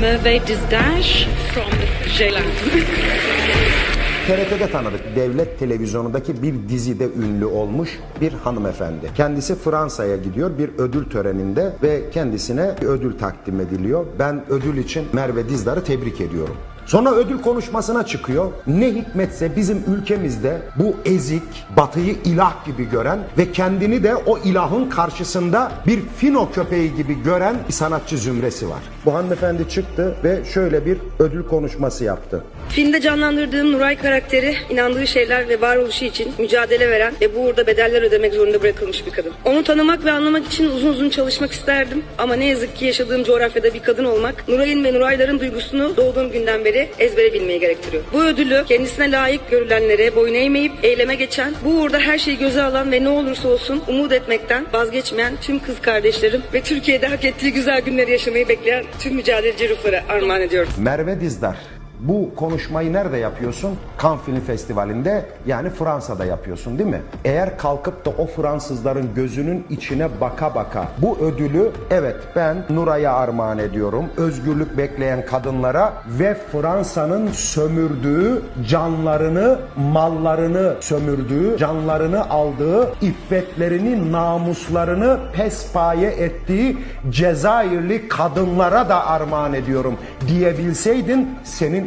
Merve Dizdash from Zeeland. TRT'de tanıdık. Devlet televizyonundaki bir dizide ünlü olmuş bir hanımefendi. Kendisi Fransa'ya gidiyor bir ödül töreninde ve kendisine bir ödül takdim ediliyor. Ben ödül için Merve Dizdar'ı tebrik ediyorum. Sonra ödül konuşmasına çıkıyor. Ne hikmetse bizim ülkemizde bu ezik, batıyı ilah gibi gören ve kendini de o ilahın karşısında bir fino köpeği gibi gören bir sanatçı zümresi var. Bu hanımefendi çıktı ve şöyle bir ödül konuşması yaptı. Filmde canlandırdığım Nuray karakteri inandığı şeyler ve varoluşu için mücadele veren ve bu uğurda bedeller ödemek zorunda bırakılmış bir kadın. Onu tanımak ve anlamak için uzun uzun çalışmak isterdim ama ne yazık ki yaşadığım coğrafyada bir kadın olmak Nuray'ın ve Nurayların duygusunu doğduğum günden beri ezbere bilmeyi gerektiriyor. Bu ödülü kendisine layık görülenlere boyun eğmeyip eyleme geçen, bu uğurda her şeyi göze alan ve ne olursa olsun umut etmekten vazgeçmeyen tüm kız kardeşlerim ve Türkiye'de hak ettiği güzel günleri yaşamayı bekleyen tüm mücadeleci ruhlara armağan ediyorum. Merve Dizdar bu konuşmayı nerede yapıyorsun? Cannes Film Festivali'nde yani Fransa'da yapıyorsun değil mi? Eğer kalkıp da o Fransızların gözünün içine baka baka bu ödülü evet ben Nuray'a armağan ediyorum. Özgürlük bekleyen kadınlara ve Fransa'nın sömürdüğü canlarını, mallarını sömürdüğü, canlarını aldığı, iffetlerini, namuslarını pespaye ettiği Cezayirli kadınlara da armağan ediyorum diyebilseydin senin